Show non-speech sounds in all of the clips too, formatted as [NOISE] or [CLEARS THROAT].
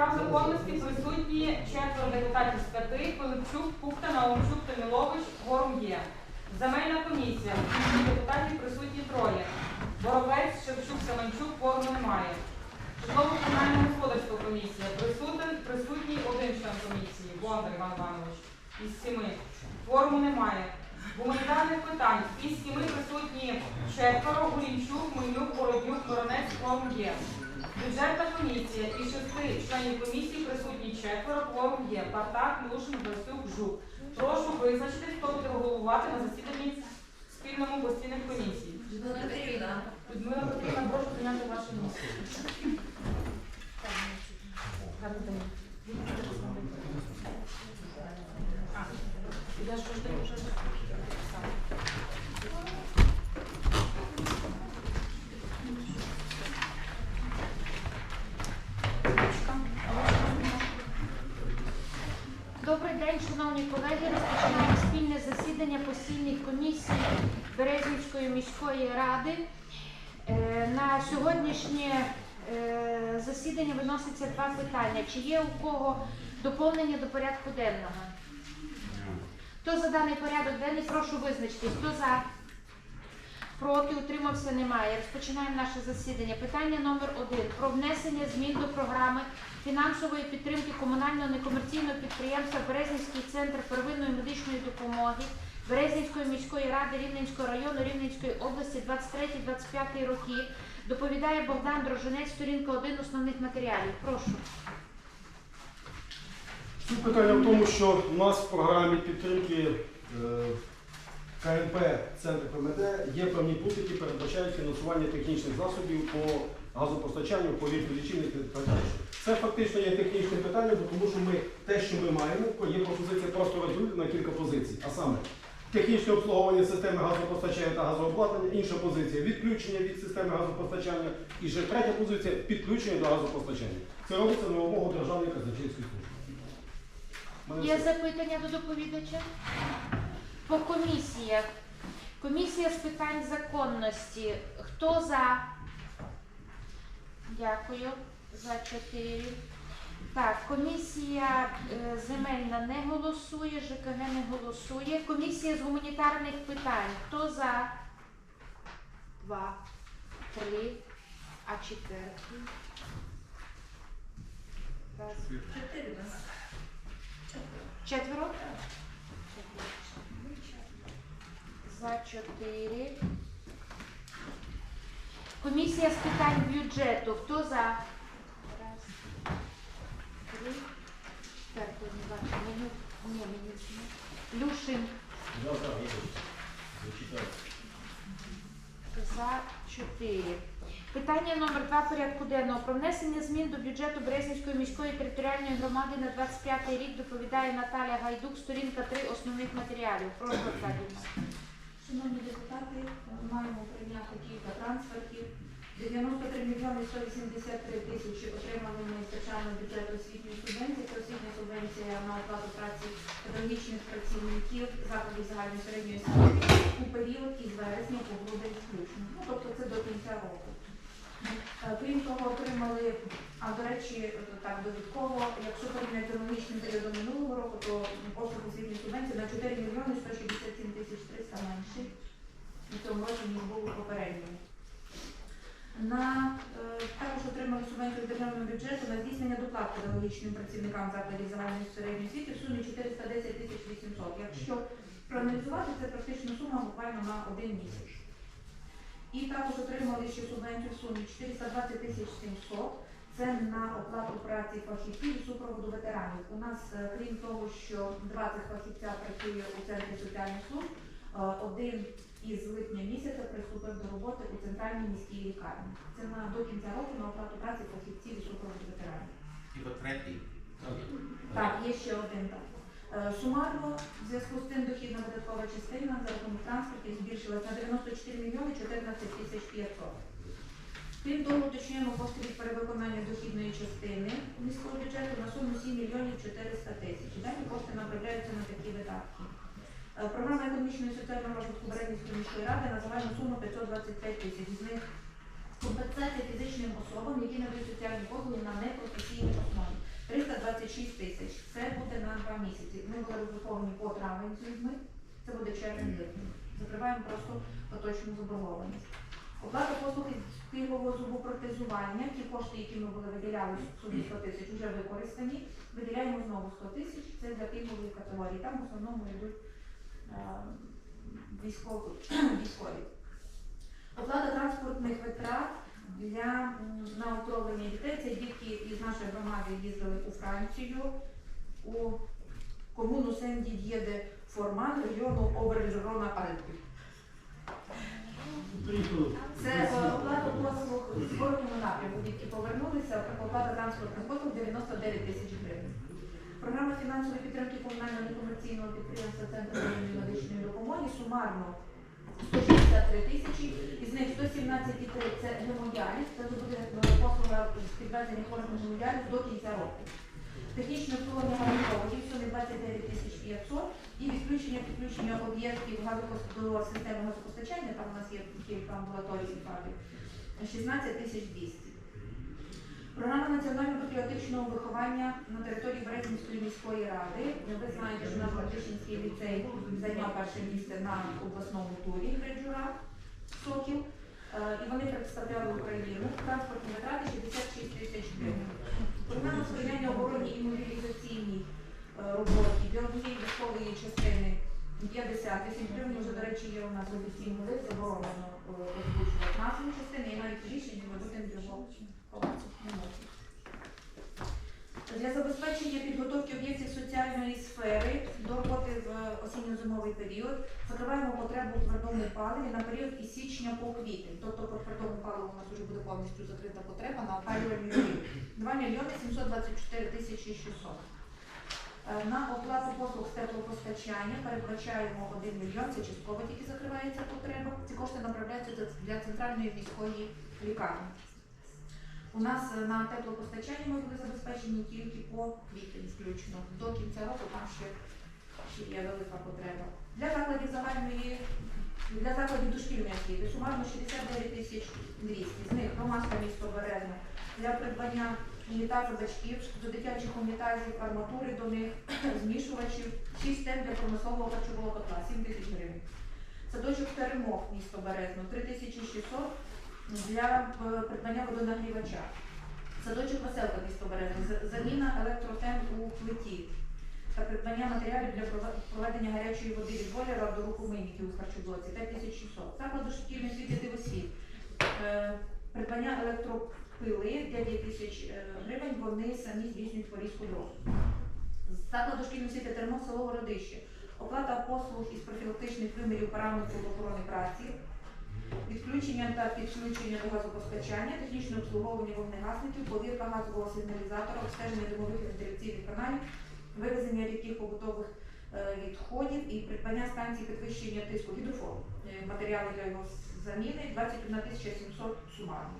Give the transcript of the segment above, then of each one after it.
прав законності присутні четверо депутатів з п'яти, Пилипчук, Пухта, Наумчук, Томілович, Горум є. Земельна комісія, депутатів присутні троє. Боровець, Шевчук, Семенчук, Ворому немає. Житлово-комунальна господарська комісія, присутен, присутній один член комісії, Бондар Іван Іванович, із сіми. Форму немає. Гуманітарних питань, із сіми присутні четверо, Гулінчук, Мильнюк, Бородюк, Воронець, Кворум є. Бюджетна комісія із шести членів комісії присутні четверо, кворум є. Партак, Милушин, Басюк, Жук. Прошу визначитись, хто буде головувати на засіданні спільному постійних комісій. Людмила Петрівна. Людмила Петрівна, прошу зайняти ваше місце. День. Шановні колеги. Розпочинаємо спільне засідання постійних комісій Березнівської міської ради. Е, На сьогоднішнє е, засідання виноситься два питання. Чи є у кого доповнення до порядку денного? Хто за даний порядок денний, прошу визначитись. Хто за? Проти, утримався, немає. Розпочинаємо наше засідання. Питання номер один. Про внесення змін до програми фінансової підтримки комунального некомерційного підприємства Березнівський центр первинної медичної допомоги Березнівської міської ради Рівненського району Рівненської області 23-25 роки. Доповідає Богдан Дрожинець, сторінка 1 основних матеріалів. Прошу. Суть питання в тому, що у нас в програмі підтримки е, КНП Центр ПМД є певні пункти, які передбачають фінансування технічних засобів по газопостачанню, по лічильних і так далі. Це фактично є технічне питання, тому що ми те, що ми маємо, є пропозиція просто розділити на кілька позицій. А саме технічне обслуговування системи газопостачання та газообладнання, інша позиція відключення від системи газопостачання, і ще третя позиція підключення до газопостачання. Це робиться на вимогу Державної казначейської служби. Є запитання до доповідача? По комісіях. Комісія з питань законності. Хто за? Дякую. За чотири. Так, комісія е, земельна не голосує, ЖКГ не голосує. Комісія з гуманітарних питань. Хто за? Два, три, а четвертий. Раз, Чотири нас. Четверо? За чотири. Комісія з питань бюджету. Хто за? Раз, три. Так, то не бачу. Меню. Ні, меню. ні. Люшин. Да, да, я зачитаю. За чотири. Питання номер два порядку денного. Про внесення змін до бюджету Березнівської міської територіальної громади на 25 рік доповідає Наталя Гайдук, сторінка 3 основних матеріалів. Прошу Оксанівна. Шановні депутати, маємо прийняти кілька трансфертів. 93 мільйони 183 тисячі отримали ми з державного бюджету освітньої субвенції. Це освітня субвенція на оплату праці педагогічних працівників закладів загальної середньої освіти у період із вересня по грудень включно. Ну, тобто це до кінця року. Е, Крім того, отримали, а до речі, так додатково, якщо порівняти аналогічним періодом минулого року, то обсяг освітньої субвенції на 4 мільйони 167 тисяч 300 менший у цьому році, ніж був попередньому. На, е, також отримали субвенцію державного бюджету на здійснення доплат педагогічним працівникам закладів загальної середньої освіти в сумі 410 тисяч 800. Якщо проаналізувати, це практично сума буквально на один місяць. І також отримали ще субвенцію в сумі 420 тисяч 700. Це на оплату праці фахівців і супроводу ветеранів. У нас, е, крім того, що два цих фахівця працює у центрі соціальних служб, е, один із липня місяця приступив до роботи у центральній міській лікарні. Це на до кінця року на оплату праці фахівців і супроводу ветеранів. Типа третій. Так, є ще один так. Е, Сумарно в зв'язку з тим дохідна видаткова частина за рахунок транспортів збільшилась на 94 мільйони 14 тисяч 500. Крім того, уточнюємо кошти перевиконання дохідної частини міського бюджету на суму 7 мільйонів 400 тисяч. Дані кошти направляються на такі видатки. Е, Програма економічної і соціального розвитку Березівської міської ради на загальну суму 525 тисяч. З них компенсація фізичним особам, які надають соціальні послуги на непрофесійній основі. 326 тисяч. Це буде на два місяці. Ми були розраховані по травень з людьми. Це буде червень липень. Закриваємо просто поточну заборгованість. Оплата послуги з пільгового зубопротезування, ті кошти, які ми були виділяли сумі 100 тисяч, вже використані. Виділяємо знову 100 тисяч, це для пільгової категорії. Там в основному йдуть е, військові. [CLEARS THROAT] Оплата транспортних витрат для м, на оздоровлення дітей. Це дітки із нашої громади їздили у Францію, у комуну Сен-Дід'є Форман регіону Обережерона Альпів. Це е, оплата послуг з зворотному напрямку. Дітки повернулися, оплата транспортних послуг 99 тисяч гривень. Програма фінансової підтримки комунального некомерційного підприємства Центру медичної допомоги сумарно 163 тисячі, із них 117,3 це гемодіаліз, це буде е, послуга підвезення хворих на гемодіаліз до кінця року. Технічне обслуговування гарантовані в сумі 29 тисяч 500 і відключення підключення об'єктів газопос- системи газопостачання, там у нас є кілька амбулаторій і 16 тисяч 200. Програма національно-патріотичного виховання на території Березінської міської ради. Ви знаєте, що наш Батишинський ліцей зайняв перше місце на обласному турі Греджура Сокіл. Е, І вони представляли Україну. Транспортні витрати 66 тисяч гривень. Програма сприяння обороні і мобілізаційній е, роботі для однієї військової частини 50 тисяч гривень. Вже, до речі, є у нас офіційний лист, заборонено е, озвучувати назву частини і навіть рішення будемо його ховати. Не. Для забезпечення підготовки об'єктів соціальної сфери до роботи в осінньо-зимовий період закриваємо потребу в твердому паливі на період із січня по квітень. Тобто по твердому паливу у нас вже буде повністю закрита потреба на опалювальний період. 2 мільйони 724 тисячі 600. Е, На оплату послуг з теплопостачання передбачаємо 1 мільйон, це частково тільки закривається потреба. Ці кошти направляються для- центральної міської лікарні. У нас е, на теплопостачанні ми були забезпечені тільки по квітень включно. До кінця року там ще, ще є велика потреба. Для закладів загальної, для закладів дошкільної освіти сумарно 69 тисяч 200. З них громадське місто Березне для придбання унітазу батьків, до дитячих унітазів, арматури до них, [CLEARS THROAT] змішувачів, 6 тем для промислового харчового котла, 7 тисяч гривень. Садочок перемог місто Березно 3600 для е, придбання водонагрівача. Садочок веселка місто Березно, за- заміна електротем у плиті та придбання матеріалів для проведення гарячої води від бойлера до рукомийніків у харчоблоці 5600. Заклад дошкільної освіти дивосвіт. Е, Придбання електропили 9 тисяч е, гривень, вони самі здійснюють порізку дров. Заклад дошкільної освіти Тернов, село Городище. Оплата послуг із профілактичних вимірів параметрів охорони праці, відключення та підключення до газопостачання, технічне обслуговування вогнегасників, повірка газового сигналізатора, обстеження димових вентиляційних каналів, вивезення рідких побутових е, відходів і придбання станції підвищення тиску гідрофон. Е, Матеріали для його заміни 21 700 сумарно.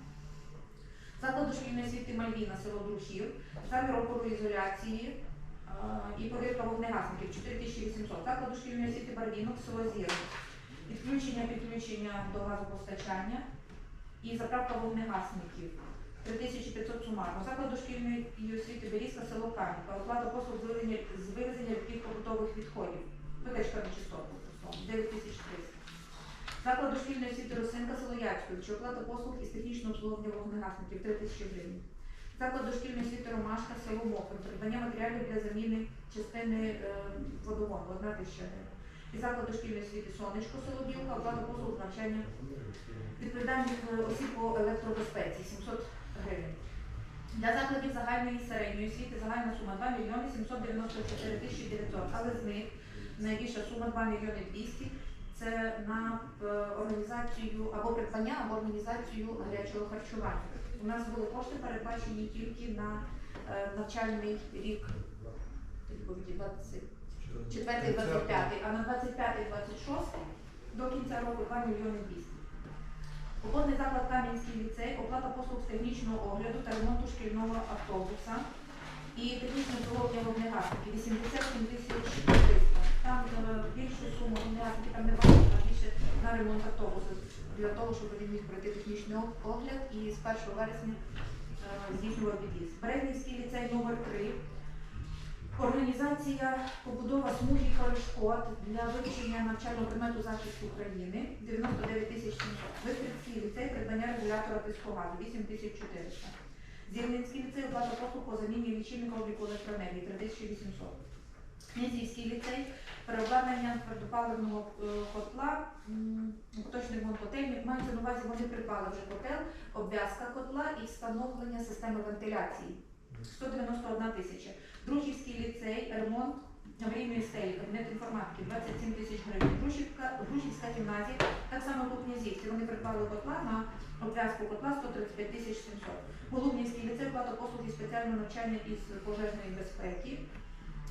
Заклад дошкільної освіти Мальвіна, село Друхів, замір опороізоляції е, і повірка вогнегасників 4800. Заклад дошкільної освіти Барвінок, село Зірне. Відключення підключення до газопостачання і заправка вогнегасників 3500 сумарно. Заклад дошкільної освіти Берізка, село Кам'янка. Оплата послуг з вивезення, побутових відходів. Витечка нечистоти, 9300. Заклад дошкільної освіти Росинка, село Яцьків, оплата послуг із технічного обслуговування вогнегасників 3 тисячі гривень. Заклад дошкільної освіти Ромашка, село Мокрин, придбання матеріалів для заміни частини е, водогону 1 тисяча гривень. І заклад дошкільної освіти Сонечко, село Білка, оплата послуг з навчання відповідальних осіб по електробезпеці 700 гривень. Для закладів загальної і середньої освіти загальна сума 2 мільйони 794 тисячі 900, але з них найбільша сума 2 мільйони 200 це на е, організацію або придбання, або організацію гарячого харчування. У нас були кошти передбачені тільки на е, навчальний рік відповіді 24-25, а на 25-26 до кінця року 2 мільйони 200. Угодний заклад Кам'янський ліцей, оплата послуг з технічного огляду та ремонту шкільного автобуса і технічне обслуговування вогнегасників 87 тисяч 300. Там е, більшу суму вогнегасників там не бачить, а більше на ремонт автобусу для того, щоб він міг пройти технічний огляд і з 1 вересня е, здійснював під'їзд. Березнівський ліцей номер 3 Організація побудова смуги перешкод для вивчення навчального предмету захист України 99 тисяч 700. Вистрільський ліцей придбання регулятора тисковаду 8 тисяч 400. Зірницький ліцей оплата послуг по заміні лічильника обліку електроенергії 3800. Князівський ліцей переобладнання твердопаливного е, котла, поточний ремонт котельні. Мається на увазі, вони придбали вже котел, обв'язка котла і встановлення системи вентиляції. 191 тисяча. Дружівський ліцей, ремонт аварійної стелі, кабінет інформатики, 27 тисяч гривень. Дружівка, Дружівська гімназія, так само по Князівці. Вони придбали котла на обв'язку котла 135 тисяч 700. Голубнівський ліцей, плата послуги спеціального навчання із пожежної безпеки,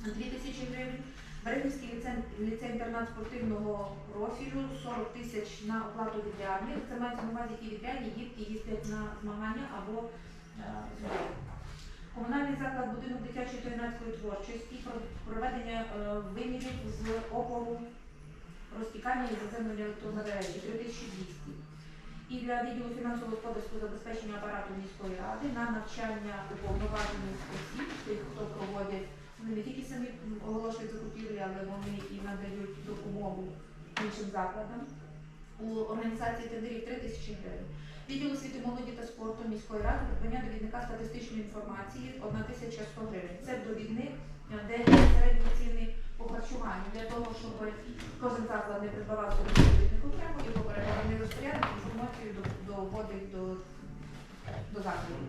2 тисячі гривень. Берегівський ліцей, ліцей спортивного профілю, 40 тисяч на оплату відрядних. Це мається на увазі ті відрядні, дітки їздять на змагання або е, збори. Комунальний заклад будинок дитячої та юнацької творчості, проведення е, вимірів з опору розтікання і заземлення електромережі 3200. І для відділу фінансово-господарського забезпечення апарату міської ради на навчання уповноважених осіб, тих, хто проводять, вони не тільки самі оголошують закупівлі, але вони і надають допомогу іншим закладам. У організації тендерів 3 тисячі гривень. Відділ освіти молоді та спорту міської ради придбання довідника статистичної інформації 1100 гривень. Це довідник, е, де середні ціни по харчуванню для того, щоб кожен заклад не придбавав собі довідник окремо, його переданий розпорядник інформацію до- доводить до, до закладу.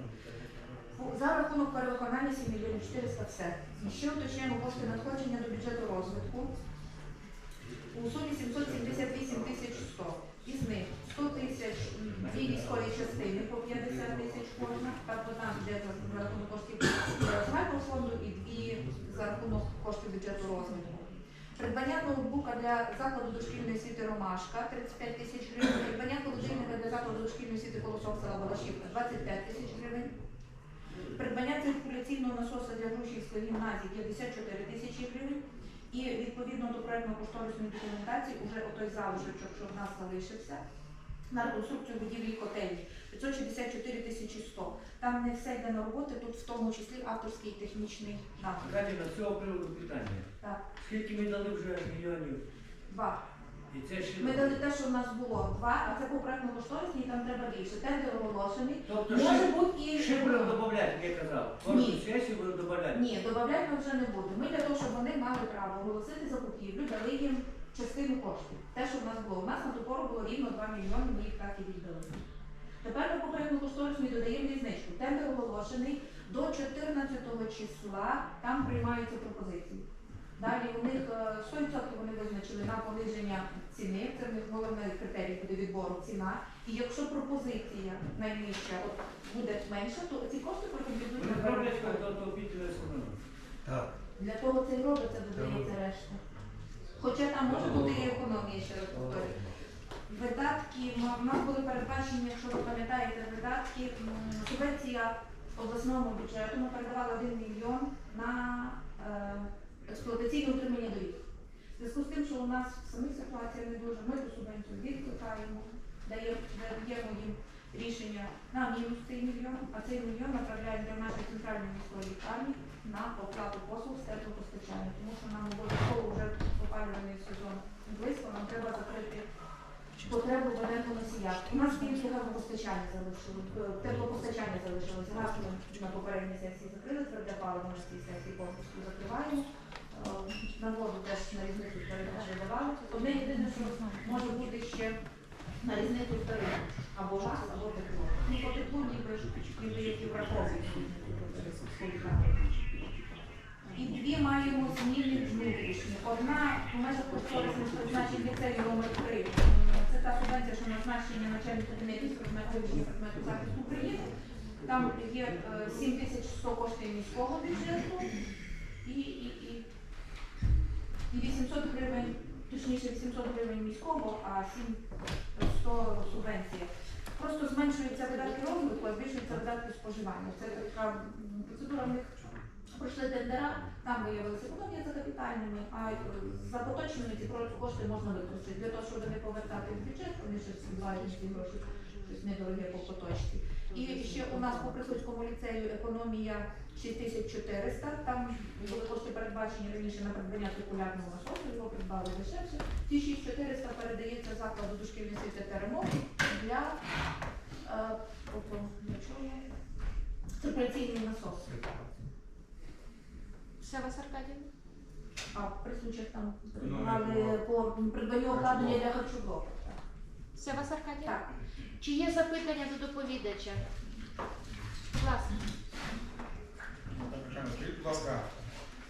За рахунок перевиконання 7 мільйонів 400 все. Ще уточняємо кошти надходження до бюджету розвитку у сумі 778 тисяч 100. Із них 100 тисяч дві військові частини по 50 тисяч кожна, так одна йде за, рахунок коштів загального фонду і дві за рахунок коштів бюджету розвитку. Придбання ноутбука для закладу дошкільної освіти Ромашка 35 тисяч гривень, придбання холодильника для закладу дошкільної освіти Колосок села Балашівка 25 тисяч гривень. Придбання циркуляційного насоса для Грушівської гімназії 54 тисячі гривень. І відповідно до проєктно-кошторисної документації уже отой залишочок, що в нас залишився, на реконструкцію будівлі котельні 564 тисячі 100. Там не все йде на роботи, тут в тому числі авторський і технічний напрямок. Катіна, з цього приводу питання. Так. Скільки ми дали вже мільйонів? Два. І це ще Ми дали те, що в нас було два, а це по проєктно-кошторисній, там треба більше. Тендер оголошений. Тобто Може ще, бути і ще будемо додати, як я казав. Кожну Ні. сесію будемо додати. Ні, додати ми вже не будемо. Ми для того, щоб вони мали право оголосити закупівлю, дали їм частину коштів. Те, що в нас було. У нас на ту пору було рівно 2 мільйони, ми їх так і віддали. Тепер ми по попередньо кошторисні додаємо різничку. Тендер оголошений до 14 числа, там приймаються пропозиції. Далі у них е, 100% вони визначили на пониження ціни, це в них головний критерій буде відбору ціна. І якщо пропозиція найнижча от, буде менша, то ці кошти потім підуть на сумни. Для того це і робиться, додається решта. Хоча там може бути і економія, ще раз повторюю. Видатки, у нас були передбачені, якщо ви пам'ятаєте, видатки, субвенція обласному бюджету, ми передавали 1 мільйон на е, експлуатаційне утримання доріг. В зв'язку з тим, що у нас самі ситуація не дуже, ми ту субвенцію відкликаємо, даємо, їм рішення на мінус цей мільйон, а цей мільйон направляємо для нашої центральної міської лікарні на оплату послуг з теплопостачання, тому що нам обов'язково вже опалювальний сезон близько, нам треба закрити потребу в енергоносіях. У нас тільки газопостачання залишилось, е, теплопостачання залишилося. Газ ми на попередній сесії закрили, тверде паливо на цій сесії повністю закриваємо. Е, На воду теж на різницю передачі давали. Одне єдине, що може бути ще на різницю тарифу. Або газ, або тепло. Ну, по теплу ніби ніби які враховують. І дві маємо зміни внутрішні. Одна у межах кошторисних призначень ліцею номер 3 Це та субвенція, що назначення начальника кабінету з предмету предмету захисту України. Там є е, 7100 коштів міського бюджету і, і, і, і 800 гривень, точніше 800 гривень міського, а 7100 субвенція. Просто зменшуються видатки розвитку, а збільшуються видатки споживання. Це така процедура в них пройшли тендера, там виявилися економія за капітальними, а за поточними ці кошти можна використати. Для того, щоб не повертати в бюджет, вони ще збивають ці гроші, щось недороге по поточці. І ще у нас по Присуцькому ліцею економія 6400, там були кошти передбачені раніше на придбання циркулярного насосу, його придбали дешевше. Ці 6400 передається закладу дошкільної освіти та ремонту для, е, ото, для чого? Циркуляційний насос. Все вас Аркадій? А присучих там придбали по придбанню обладнання для харчоблоку. Все вас Аркадій? Так. Чи є запитання до доповідача? Будь ласка. Скажіть, будь ласка,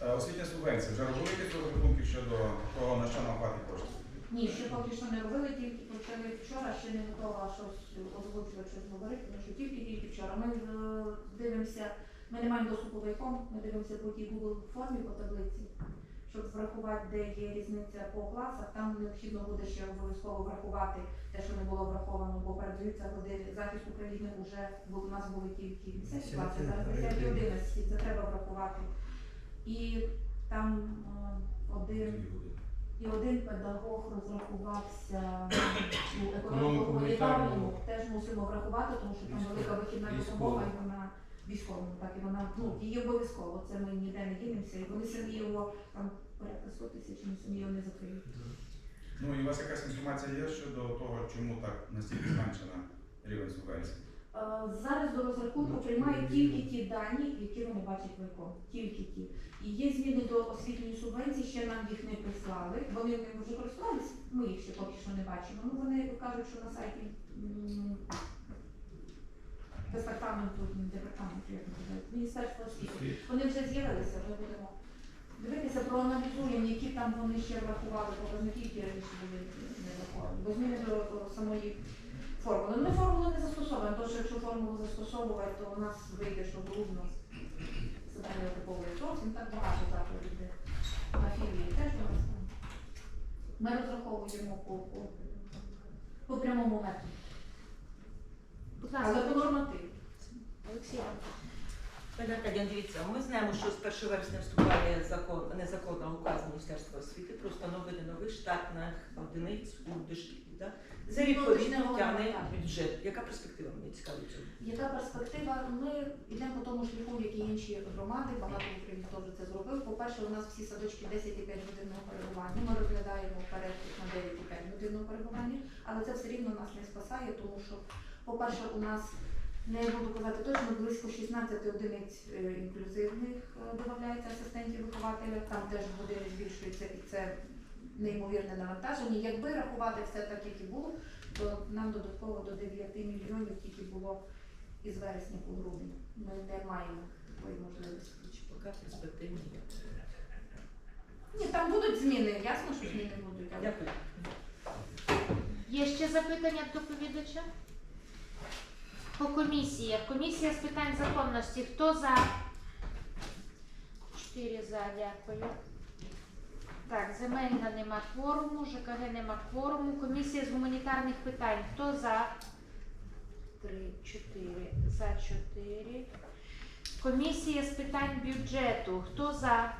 е, освітня субвенція. Вже робили якісь розрахунки щодо того, на що нам хватить коштів? Ні, ще поки що не робили, тільки почали вчора, ще не готова щось озвучувати, щось говорити, тому що тільки тільки вчора. Ми е, дивимося, ми не маємо доступу до ікон, ми дивимося по тій Google формі по таблиці, врахувати, де є різниця по класах. Там необхідно буде ще обов'язково врахувати те, що не було враховано, бо передаються години захист України вже, бо у нас були тільки 10 класи, зараз 10 і 11, це треба врахувати. І там е, один і один педагог розрахувався у економіко-гуманітарному, теж мусимо врахувати, тому що там велика вихідна допомога, і вона військовому, так і вона ну її обов'язково. Це ми ніде не дінемося. І вони самі його там порядка 100 тисяч, самі не закриють. Ну і у вас якась інформація є щодо того, чому так настільки зменшена рівень субвенції? Е, Зараз до розрахунку приймають тільки ті дані, які вони бачать викон. Тільки ті. І є зміни до освітньої субвенції, ще нам їх не прислали. Вони ними вже користувалися, ми їх ще поки що не бачимо. Ну вони кажуть, що на сайті департаменту, департаменту, Міністерства освіти. Вони вже з'явилися, ми будемо дивитися, проаналізуємо, які там вони ще врахували показники, які раніше були не враховані. Бо зміни до о, самої формули. Ну, Ми формулу не застосовуємо, тому що якщо формулу застосовувати, то у нас вийде, що грубно себе типовий зовсім так багато закладів, на філії теж у нас там. Ми розраховуємо по, по, по прямому методу. Будь Але ласка, по нормативі. Олексій. Пане Аркадіон, дивіться, ми знаємо, що з 1 вересня вступає закон, незаконно указ Міністерства освіти про встановлення нових штатних одиниць у дошкіллі. Да? За Ну, відповідно тягне бюджет. Яка перспектива мені цікаво цього? Яка перспектива? Ми йдемо по тому шляху, як і інші громади, багато України теж це зробив. По-перше, у нас всі садочки 10,5 годинного перебування. Ми розглядаємо перехід на 9,5 годинного перебування, але це все рівно нас не спасає, тому що, по-перше, у нас не буду казати точно, близько 16 одиниць е, інклюзивних е, додається асистентів вихователя. Там теж години збільшуються і це неймовірне навантаження. Якби рахувати все так, як і було, то нам додатково до 9 мільйонів тільки було із вересня по грудень. Ми не маємо такої можливості. Чи поки перспективні? Ні, там будуть зміни, ясно, що зміни будуть. але- Дякую. Є ще запитання до доповідача? По комісіях. Комісія з питань законності. Хто за? Чотири за, дякую. Так, земельна нема кворуму, ЖКГ нема кворуму. Комісія з гуманітарних питань. Хто за? Три, чотири, за чотири. Комісія з питань бюджету. Хто за?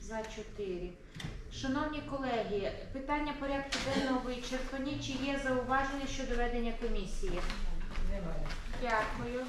За чотири. Шановні колеги, питання порядку денного вичерпані. Чи є зауваження щодо ведення комісії? Немає. Дякую.